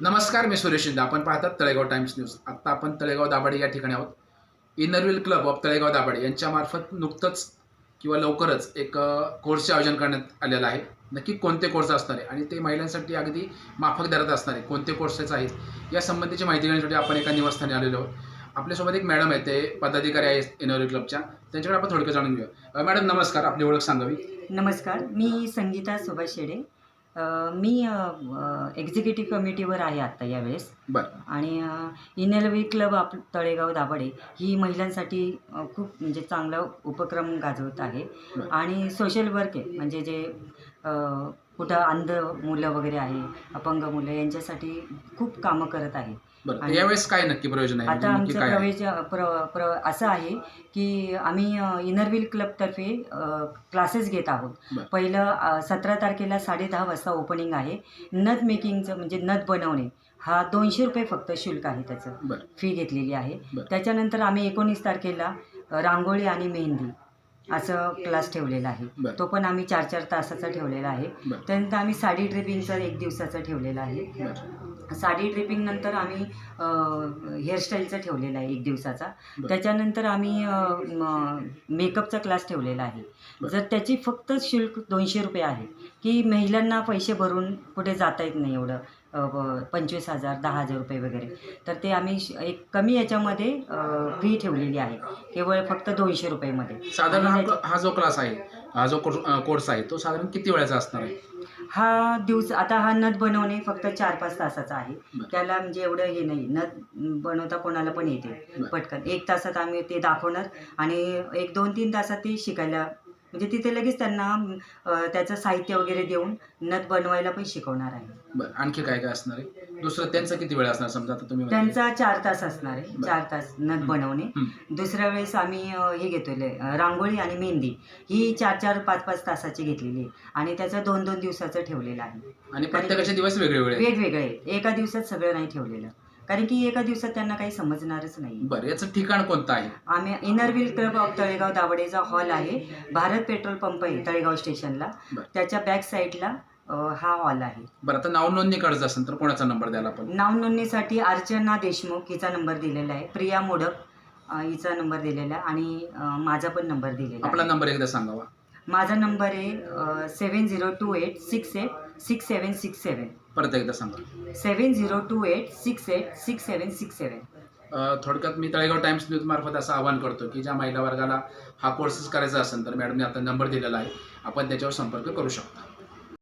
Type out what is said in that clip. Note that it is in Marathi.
नमस्कार मी सुरेश शिंदे. आपण पाहतात तळेगाव टाइम्स न्यूज. आत्ता आपण तळेगाव दाभाडे या ठिकाणी आहोत. Inner Wheel Club of Talegaon Dabhade यांच्यामार्फत नुकतंच किंवा लवकरच एक कोर्सचे आयोजन करण्यात आलेलं आहे. नक्की कोणते कोर्स असणार आहे? आणि ते महिलांसाठी अगदी माफक दरात असणार आहे. कोणते कोर्सेस आहेत? या संबंधीची माहिती घेण्यासाठी आपण एका निवासस्थानी आलेलो आहोत. आपल्यासोबत एक मॅडम आहे ते पदाधिकारी आहेत इनरविल क्लबच्या. त्यांच्याकडे आपण थोडक्यात जाणून घेऊया. मॅडम नमस्कार. आपली ओळख सांगावी. नमस्कार. मी संगीता सुभाष शेडे. मी एक्झिक्युटिव्ह कमिटीवर आहे आत्ता यावेळेस. बरं. आणि इनलवी क्लब आप तळेगाव दाभाडे ही महिलांसाठी खूप म्हणजे चांगला उपक्रम गाजवत आहे. आणि सोशल वर्क आहे. म्हणजे जे कुठं अंध मुलं वगैरे आहे अपंग मुलं यांच्यासाठी खूप कामं करत आहे. बरं यावेळेस काय नक्की प्रयोजन आहे? आता म्हणजे नक्की आमचं काय आहे? प्रवेश प्र प्र असं आहे की आम्ही इनरव्हील क्लबतर्फे क्लासेस घेत आहोत. बरं. पहिलं सतरा तारखेला साडे दहा वाजता ओपनिंग आहे. नथ मेकिंगचं म्हणजे नथ बनवणे हा दोनशे रुपये फक्त शुल्क आहे त्याचं. बरं. फी घेतलेली आहे. बरं. त्याच्यानंतर आम्ही एकोणीस तारखेला अ, रांगोळी आणि मेहंदी. असं क्लास ठेवलेला आहे. तो पण आम्ही चार चार तासाचा ठेवलेला आहे. त्यानंतर आम्ही साडी ड्रिपिंगचा एक दिवसाचा ठेवलेला आहे. साडी ड्रिपिंग नंतर आम्ही हेअरस्टाईलचा ठेवलेला आहे एक दिवसाचा. त्याच्यानंतर आम्ही मेकअपचा क्लास ठेवलेला आहे. जर त्याची फक्त शुल्क दोनशे रुपये आहे की महिलांना पैसे भरून कुठे जाता येत नाही एवढं. पंचवीस हजार दहा हजार रुपये वगैरे. तर ते आम्ही एक कमी याच्यामध्ये फी ठेवलेली आहे. केवळ फक्त दोनशे रुपयेमध्ये. साधारण हा हा जो क्लास आहे हा जो कोर्स आहे तो साधारण किती वेळाचा असणार आहे? हा दिवस आता हा नथ बनवणे फक्त चार पाच तासाचा आहे. बरं. त्याला म्हणजे एवढं हे नाही नथ बनवता कोणाला पण येते. बरं. पटकन. एक तासात आम्ही ते दाखवणार आणि एक दोन तीन तासात ते शिकायला म्हणजे तिथे लगेच त्यांना त्याचं साहित्य वगैरे देऊन नथ बनवायला पण शिकवणार आहे. आणखी काय काय असणार आहे? दुसरं त्यांचा किती वेळ असणार समजा तुम्ही. त्यांचा चार तास असणार आहे. चार तास नथ बनवणे. दुसऱ्या वेळेस आम्ही हे घेतोय रांगोळी आणि मेहंदी. ही चार चार पाच पाच तासाची घेतलेली आहे. आणि त्याचं दोन दोन दिवसाचं ठेवलेलं आहे. आणि प्रत्येकाचे दिवस वेगळे. वेगवेगळे एका दिवसात सगळं नाही ठेवलेलं. कारण की एका दिवसात त्यांना काही समजणारच नाही बरं याचं ठिकाण कोणतं आहे? आम्ही Inner Wheel Club of Talegaon दावडेचा hall आहे. भारत पेट्रोल पंप आहे तळेगाव स्टेशनला. बरं. त्याच्या बॅक साईडला अ, हा हॉल आहे. बरं आता नाव नोंदणी करायचं असेल तर कोणाचा नंबर द्यायला आपण? नाव नोंदणीसाठी अर्चना देशमुख हिचा नंबर दिलेला आहे. प्रिया मोडक अ, हिचा नंबर दिलेला आहे. आणि अ, माझा पण नंबर दिलेला आपला आहे. नंबर एकदा सांगावा. माझा नंबर आहे seven zero two eight six eight six seven six seven परत एकदा सांगा. Seven zero two eight six eight six seven six seven अ, थोडक्यात मी तळेगाव टाइम्स न्यूज मार्फत असं आवाहन करतो की ज्या महिला वर्गाला हा कोर्सेस करायचा असेल तर मॅडमने आता नंबर दिलेला आहे. आपण त्याच्यावर संपर्क करू शकता.